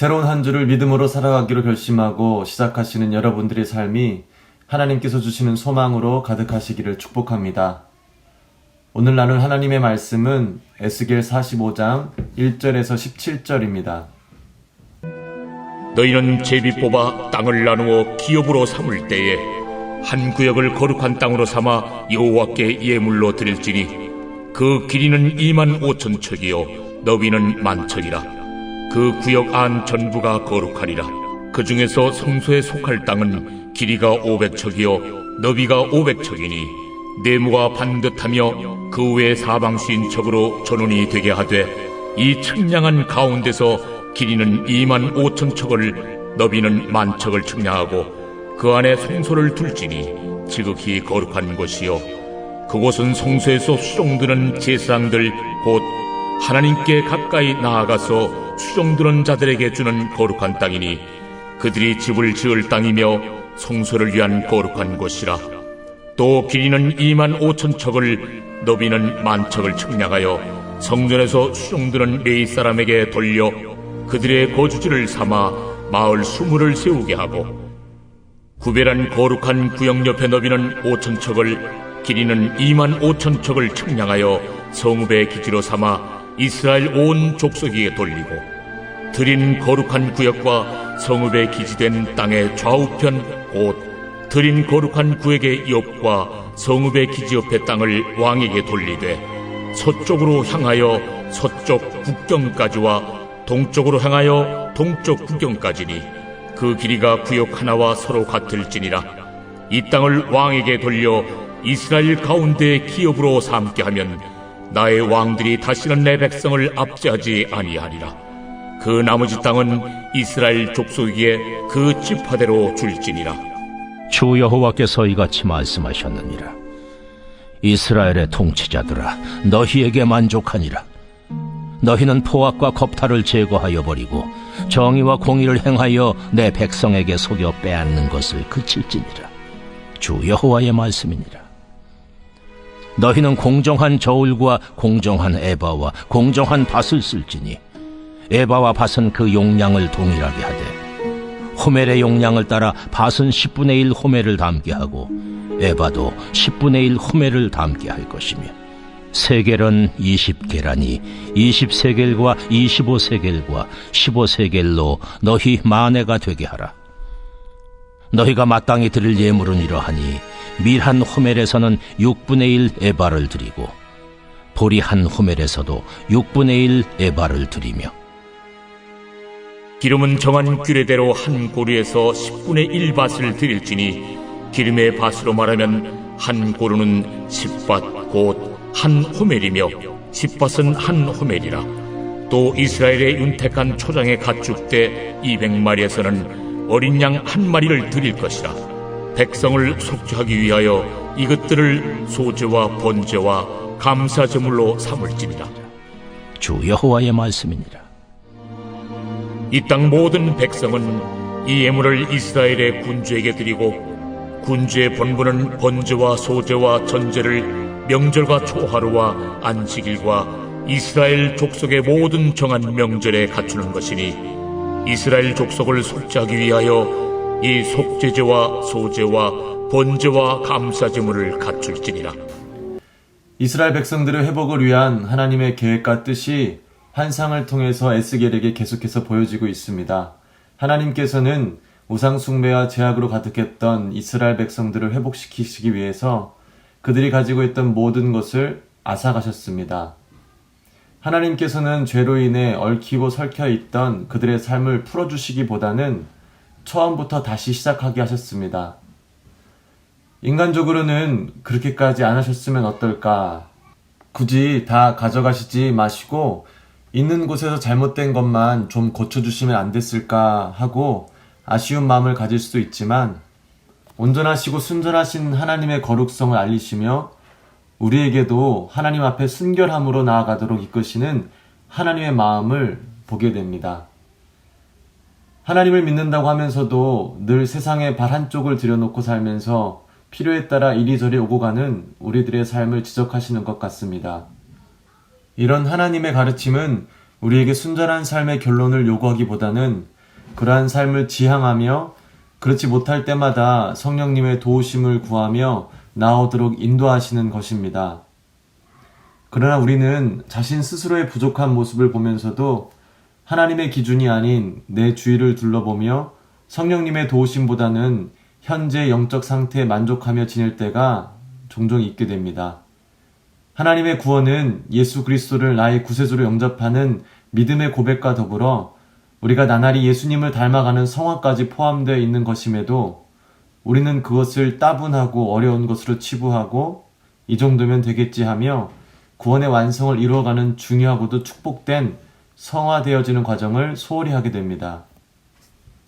새로운 한 주를 믿음으로 살아가기로 결심하고 시작하시는 여러분들의 삶이 하나님께서 주시는 소망으로 가득하시기를 축복합니다. 오늘 나눌 하나님의 말씀은 에스겔 45장 1절에서 17절입니다. 너희는 제비 뽑아 땅을 나누어 기업으로 삼을 때에 한 구역을 거룩한 땅으로 삼아 여호와께 예물로 드릴지니 그 길이는 2만 5천 척이요 너비는 만 척이라 그 구역 안 전부가 거룩하리라. 그 중에서 성소에 속할 땅은 길이가 500척이요 너비가 500척이니 네모가 반듯하며 그 외 사방수인 척으로 전원이 되게 하되 이 측량한 가운데서 길이는 2만 5천 척을 너비는 만 척을 측량하고 그 안에 성소를 둘지니 지극히 거룩한 곳이요. 그곳은 성소에서 수종드는 제사장들 곧 하나님께 가까이 나아가서 수종드는 자들에게 주는 거룩한 땅이니 그들이 집을 지을 땅이며 성소를 위한 거룩한 곳이라. 또 길이는 2만 5천 척을 너비는 만 척을 측량하여 성전에서 수종드는 레이 사람에게 돌려 그들의 거주지를 삼아 마을 수물을 세우게 하고. 구별한 거룩한 구역 옆에 너비는 5천 척을 길이는 2만 5천 척을 측량하여 성읍의 기지로 삼아 이스라엘 온 족속에게 돌리고 드린 거룩한 구역과 성읍의 기지된 땅의 좌우편 곧 드린 거룩한 구역의 옆과 성읍의 기지 옆의 땅을 왕에게 돌리되 서쪽으로 향하여 서쪽 국경까지와 동쪽으로 향하여 동쪽 국경까지니 그 길이가 구역 하나와 서로 같을지니라. 이 땅을 왕에게 돌려 이스라엘 가운데 기업으로 삼게 하면 나의 왕들이 다시는 내 백성을 압제하지 아니하리라 그 나머지 땅은 이스라엘 족속에게 그 지파대로 줄지니라 주 여호와께서 이같이 말씀하셨느니라. 이스라엘의 통치자들아, 너희에게 만족하니라. 너희는 포악과 겁탈을 제거하여 버리고 정의와 공의를 행하여 내 백성에게 속여 빼앗는 것을 그칠지니라. 주 여호와의 말씀이니라. 너희는 공정한 저울과 공정한 에바와 공정한 밭을 쓸지니 에바와 밭은 그 용량을 동일하게 하되 호멜의 용량을 따라 밭은 10분의 1 호멜을 담게 하고 에바도 10분의 1 호멜을 담게 할 것이며 세겔은 20계란이 20세겔과 25세겔과 15세겔로 너희 만회가 되게 하라. 너희가 마땅히 드릴 예물은 이러하니 밀한 호멜에서는 6분의 1 에바를 드리고 보리 한 호멜에서도 6분의 1 에바를 드리며 기름은 정한 규례대로 한 고루에서 10분의 1밭을 드릴지니 기름의 밭으로 말하면 한 고루는 10밭 곧 한 호멜이며 10밭은 한 호멜이라. 또 이스라엘의 윤택한 초장의 가축대 200마리에서는 어린 양 한 마리를 드릴 것이라. 백성을 속죄하기 위하여 이것들을 소제와 번제와 감사 제물로 삼을지니라. 주 여호와의 말씀이니라 이 땅 모든 백성은 이 예물을 이스라엘의 군주에게 드리고 군주의 본분은 번제와 소제와 전제를 명절과 초하루와 안식일과 이스라엘 족속의 모든 정한 명절에 갖추는 것이니 이스라엘 족속을 속죄하기 위하여 이 속죄제와 소제와 번제와 감사제물을 갖출지니라. 이스라엘 백성들의 회복을 위한 하나님의 계획과 뜻이 환상을 통해서 에스겔에게 계속해서 보여지고 있습니다. 하나님께서는 우상 숭배와 제약으로 가득했던 이스라엘 백성들을 회복시키시기 위해서 그들이 가지고 있던 모든 것을 앗아가셨습니다. 하나님께서는 죄로 인해 얽히고 설켜 있던 그들의 삶을 풀어주시기보다는 처음부터 다시 시작하게 하셨습니다. 인간적으로는 그렇게까지 안 하셨으면 어떨까? 굳이 다 가져가시지 마시고 있는 곳에서 잘못된 것만 좀 고쳐주시면 안 됐을까 하고 아쉬운 마음을 가질 수도 있지만 온전하시고 순전하신 하나님의 거룩성을 알리시며 우리에게도 하나님 앞에 순결함으로 나아가도록 이끄시는 하나님의 마음을 보게 됩니다. 하나님을 믿는다고 하면서도 늘 세상에 발 한쪽을 들여놓고 살면서 필요에 따라 이리저리 오고 가는 우리들의 삶을 지적하시는 것 같습니다. 이런 하나님의 가르침은 우리에게 순전한 삶의 결론을 요구하기보다는 그러한 삶을 지향하며 그렇지 못할 때마다 성령님의 도우심을 구하며 나오도록 인도하시는 것입니다. 그러나 우리는 자신 스스로의 부족한 모습을 보면서도 하나님의 기준이 아닌 내 주위를 둘러보며 성령님의 도우심보다는 현재 영적 상태에 만족하며 지낼 때가 종종 있게 됩니다. 하나님의 구원은 예수 그리스도를 나의 구세주로 영접하는 믿음의 고백과 더불어 우리가 나날이 예수님을 닮아가는 성화까지 포함되어 있는 것임에도 우리는 그것을 따분하고 어려운 것으로 치부하고 이 정도면 되겠지 하며 구원의 완성을 이루어가는 중요하고도 축복된 성화되어지는 과정을 소홀히 하게 됩니다.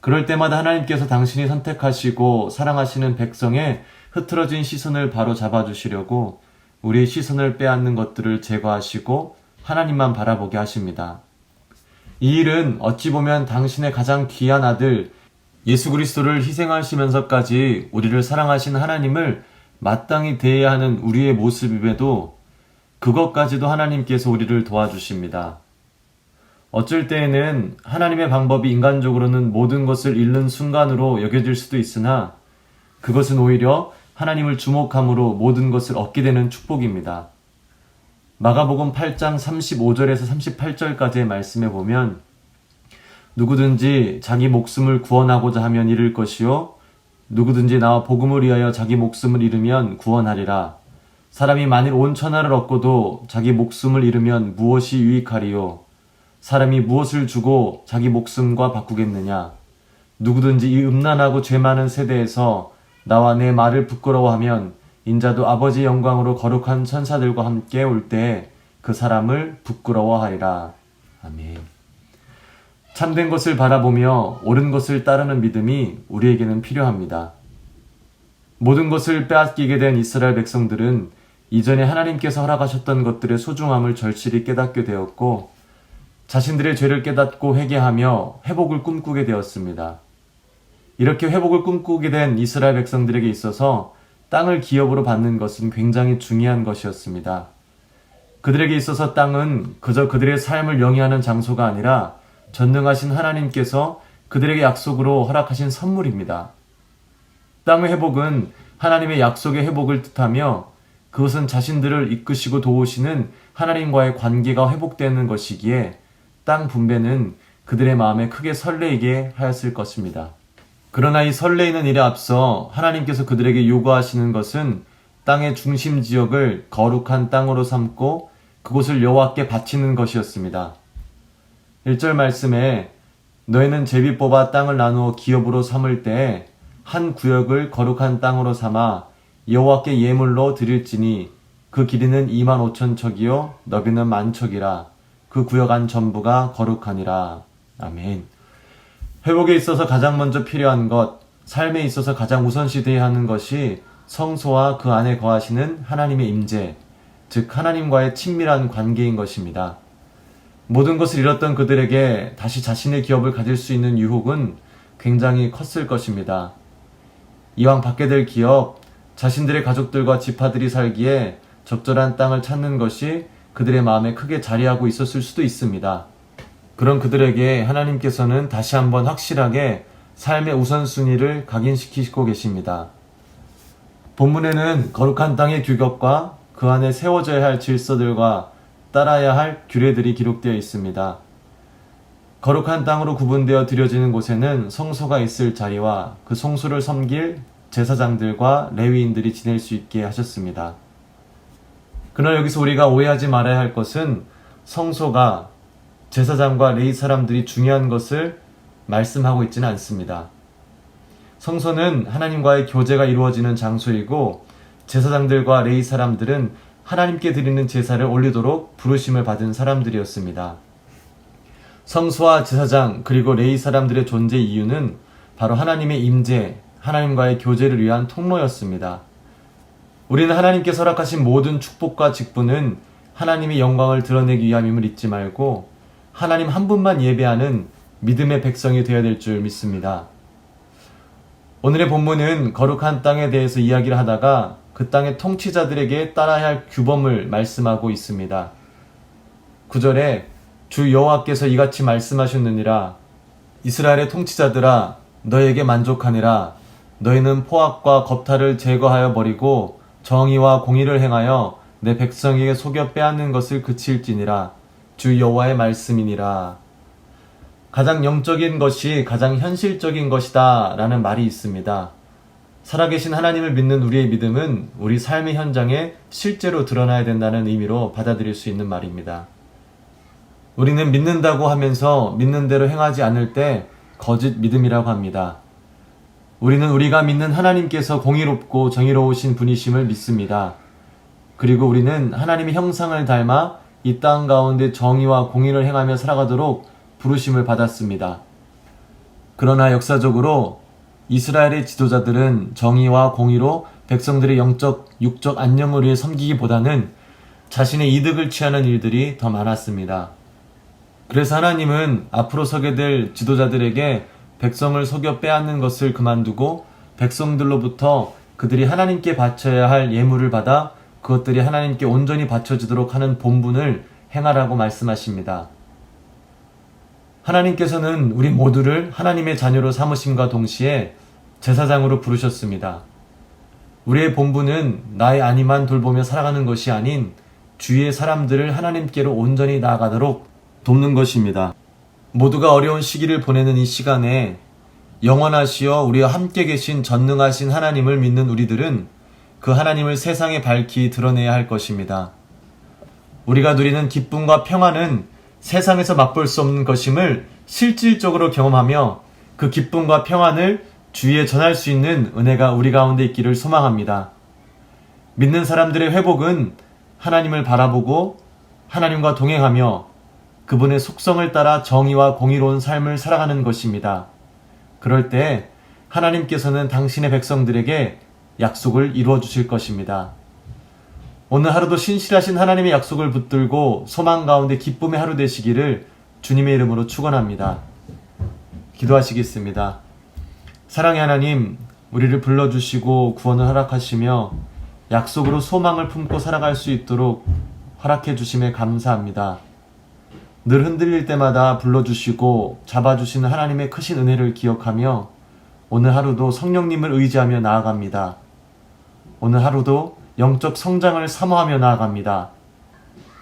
그럴 때마다 하나님께서 당신이 선택하시고 사랑하시는 백성의 흐트러진 시선을 바로 잡아주시려고 우리의 시선을 빼앗는 것들을 제거하시고 하나님만 바라보게 하십니다. 이 일은 어찌 보면 당신의 가장 귀한 아들 예수 그리스도를 희생하시면서까지 우리를 사랑하신 하나님을 마땅히 대해야 하는 우리의 모습임에도 그것까지도 하나님께서 우리를 도와주십니다. 어쩔 때에는 하나님의 방법이 인간적으로는 모든 것을 잃는 순간으로 여겨질 수도 있으나 그것은 오히려 하나님을 주목함으로 모든 것을 얻게 되는 축복입니다. 마가복음 8장 35절에서 38절까지의 말씀에 보면 누구든지 자기 목숨을 구원하고자 하면 잃을 것이요 누구든지 나와 복음을 위하여 자기 목숨을 잃으면 구원하리라. 사람이 만일 온 천하를 얻고도 자기 목숨을 잃으면 무엇이 유익하리요? 사람이 무엇을 주고 자기 목숨과 바꾸겠느냐? 누구든지 이 음란하고 죄 많은 세대에서 나와 내 말을 부끄러워하면 인자도 아버지 영광으로 거룩한 천사들과 함께 올때그 사람을 부끄러워하리라. 아멘. 참된 것을 바라보며 옳은 것을 따르는 믿음이 우리에게는 필요합니다. 모든 것을 빼앗기게 된 이스라엘 백성들은 이전에 하나님께서 허락하셨던 것들의 소중함을 절실히 깨닫게 되었고 자신들의 죄를 깨닫고 회개하며 회복을 꿈꾸게 되었습니다. 이렇게 회복을 꿈꾸게 된 이스라엘 백성들에게 있어서 땅을 기업으로 받는 것은 굉장히 중요한 것이었습니다. 그들에게 있어서 땅은 그저 그들의 삶을 영위하는 장소가 아니라 전능하신 하나님께서 그들에게 약속으로 허락하신 선물입니다. 땅의 회복은 하나님의 약속의 회복을 뜻하며 그것은 자신들을 이끄시고 도우시는 하나님과의 관계가 회복되는 것이기에 땅 분배는 그들의 마음에 크게 설레이게 하였을 것입니다. 그러나 이 설레이는 일에 앞서 하나님께서 그들에게 요구하시는 것은 땅의 중심 지역을 거룩한 땅으로 삼고 그곳을 여호와께 바치는 것이었습니다. 1절 말씀에 너희는 제비 뽑아 땅을 나누어 기업으로 삼을 때한 구역을 거룩한 땅으로 삼아 여호와께 예물로 드릴지니 그 길이는 2만 5천 척이요 너비는 만 척이라 그 구역 안 전부가 거룩하니라 아멘. 회복에 있어서 가장 먼저 필요한 것, 삶에 있어서 가장 우선시 되어야 하는 것이 성소와 그 안에 거하시는 하나님의 임재, 즉 하나님과의 친밀한 관계인 것입니다. 모든 것을 잃었던 그들에게 다시 자신의 기업을 가질 수 있는 유혹은 굉장히 컸을 것입니다. 이왕 받게 될 기업, 자신들의 가족들과 지파들이 살기에 적절한 땅을 찾는 것이 그들의 마음에 크게 자리하고 있었을 수도 있습니다. 그런 그들에게 하나님께서는 다시 한번 확실하게 삶의 우선순위를 각인시키고 계십니다. 본문에는 거룩한 땅의 규격과 그 안에 세워져야 할 질서들과 따라야 할 규례들이 기록되어 있습니다. 거룩한 땅으로 구분되어 드려지는 곳에는 성소가 있을 자리와 그 성소를 섬길 제사장들과 레위인들이 지낼 수 있게 하셨습니다. 그러나 여기서 우리가 오해하지 말아야 할 것은 성소가 제사장과 레이 사람들이 중요한 것을 말씀하고 있지는 않습니다. 성소는 하나님과의 교제가 이루어지는 장소이고 제사장들과 레이 사람들은 하나님께 드리는 제사를 올리도록 부르심을 받은 사람들이었습니다. 성소와 제사장 그리고 레이 사람들의 존재 이유는 바로 하나님의 임재, 하나님과의 교제를 위한 통로였습니다. 우리는 하나님께서 허락하신 모든 축복과 직분은 하나님의 영광을 드러내기 위함임을 잊지 말고 하나님 한 분만 예배하는 믿음의 백성이 되어야 될 줄 믿습니다. 오늘의 본문은 거룩한 땅에 대해서 이야기를 하다가 그 땅의 통치자들에게 따라야 할 규범을 말씀하고 있습니다. 9절에 주 여호와께서 이같이 말씀하셨느니라 이스라엘의 통치자들아 너에게 만족하니라 너희는 포악과 겁탈을 제거하여 버리고 정의와 공의를 행하여 내 백성에게 속여 빼앗는 것을 그칠지니라 주 여호와의 말씀이니라 가장 영적인 것이 가장 현실적인 것이다 라는 말이 있습니다. 살아계신 하나님을 믿는 우리의 믿음은 우리 삶의 현장에 실제로 드러나야 된다는 의미로 받아들일 수 있는 말입니다. 우리는 믿는다고 하면서 믿는 대로 행하지 않을 때 거짓 믿음이라고 합니다. 우리는 우리가 믿는 하나님께서 공의롭고 정의로우신 분이심을 믿습니다. 그리고 우리는 하나님의 형상을 닮아 이 땅 가운데 정의와 공의를 행하며 살아가도록 부르심을 받았습니다. 그러나 역사적으로 이스라엘의 지도자들은 정의와 공의로 백성들의 영적, 육적 안녕을 위해 섬기기보다는 자신의 이득을 취하는 일들이 더 많았습니다. 그래서 하나님은 앞으로 서게 될 지도자들에게 백성을 속여 빼앗는 것을 그만두고 백성들로부터 그들이 하나님께 바쳐야 할 예물을 받아 그것들이 하나님께 온전히 바쳐지도록 하는 본분을 행하라고 말씀하십니다. 하나님께서는 우리 모두를 하나님의 자녀로 삼으심과 동시에 제사장으로 부르셨습니다. 우리의 본분은 나의 아니만 돌보며 살아가는 것이 아닌 주위의 사람들을 하나님께로 온전히 나아가도록 돕는 것입니다. 모두가 어려운 시기를 보내는 이 시간에 영원하시어 우리와 함께 계신 전능하신 하나님을 믿는 우리들은 그 하나님을 세상에 밝히 드러내야 할 것입니다. 우리가 누리는 기쁨과 평안은 세상에서 맛볼 수 없는 것임을 실질적으로 경험하며 그 기쁨과 평안을 주위에 전할 수 있는 은혜가 우리 가운데 있기를 소망합니다. 믿는 사람들의 회복은 하나님을 바라보고 하나님과 동행하며 그분의 속성을 따라 정의와 공의로운 삶을 살아가는 것입니다. 그럴 때 하나님께서는 당신의 백성들에게 약속을 이루어 주실 것입니다. 오늘 하루도 신실하신 하나님의 약속을 붙들고 소망 가운데 기쁨의 하루 되시기를 주님의 이름으로 축원합니다. 기도하시겠습니다. 사랑의 하나님, 우리를 불러주시고 구원을 허락하시며 약속으로 소망을 품고 살아갈 수 있도록 허락해 주심에 감사합니다. 늘 흔들릴 때마다 불러주시고 잡아주시는 하나님의 크신 은혜를 기억하며 오늘 하루도 성령님을 의지하며 나아갑니다. 오늘 하루도 영적 성장을 사모하며 나아갑니다.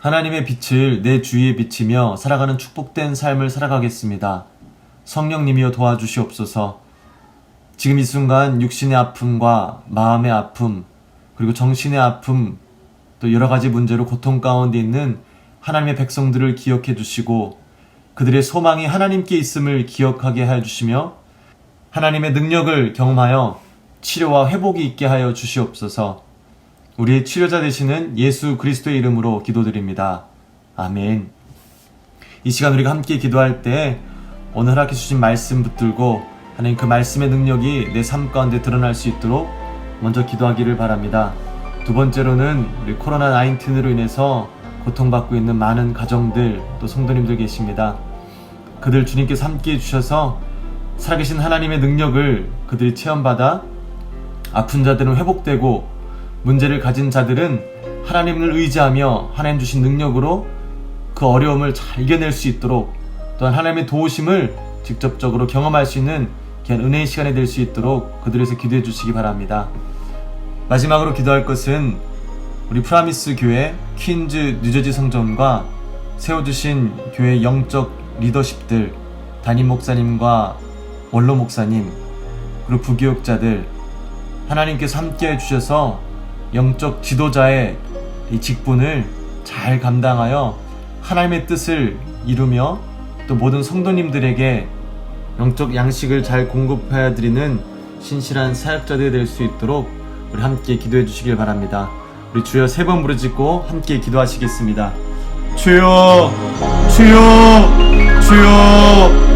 하나님의 빛을 내 주위에 비치며 살아가는 축복된 삶을 살아가겠습니다. 성령님이여 도와주시옵소서. 지금 이 순간 육신의 아픔과 마음의 아픔, 그리고 정신의 아픔, 또 여러 가지 문제로 고통 가운데 있는 하나님의 백성들을 기억해 주시고 그들의 소망이 하나님께 있음을 기억하게 해 주시며 하나님의 능력을 경험하여 치료와 회복이 있게 하여 주시옵소서. 우리의 치료자 되시는 예수 그리스도의 이름으로 기도드립니다. 아멘. 이 시간 우리가 함께 기도할 때 오늘 허락해 주신 말씀 붙들고 하나님 그 말씀의 능력이 내 삶 가운데 드러날 수 있도록 먼저 기도하기를 바랍니다. 두 번째로는 우리 코로나 19으로 인해서 고통받고 있는 많은 가정들 또 성도님들 계십니다. 그들 주님께서 함께 해주셔서 살아계신 하나님의 능력을 그들이 체험받아 아픈 자들은 회복되고 문제를 가진 자들은 하나님을 의지하며 하나님 주신 능력으로 그 어려움을 잘 이겨낼 수 있도록 또한 하나님의 도우심을 직접적으로 경험할 수 있는 귀한 은혜의 시간이 될 수 있도록 그들에서 기도해 주시기 바랍니다. 마지막으로 기도할 것은 우리 프라미스 교회 퀸즈 뉴저지 성전과 세워주신 교회 영적 리더십들 담임 목사님과 원로 목사님 그리고 부교육자들 하나님께서 함께 해주셔서 영적 지도자의 이 직분을 잘 감당하여 하나님의 뜻을 이루며 또 모든 성도님들에게 영적 양식을 잘 공급하여 드리는 신실한 사역자들이 될 수 있도록 우리 함께 기도해 주시길 바랍니다. 우리 주여 세 번 부르짖고 함께 기도하시겠습니다. 주여, 주여, 주여,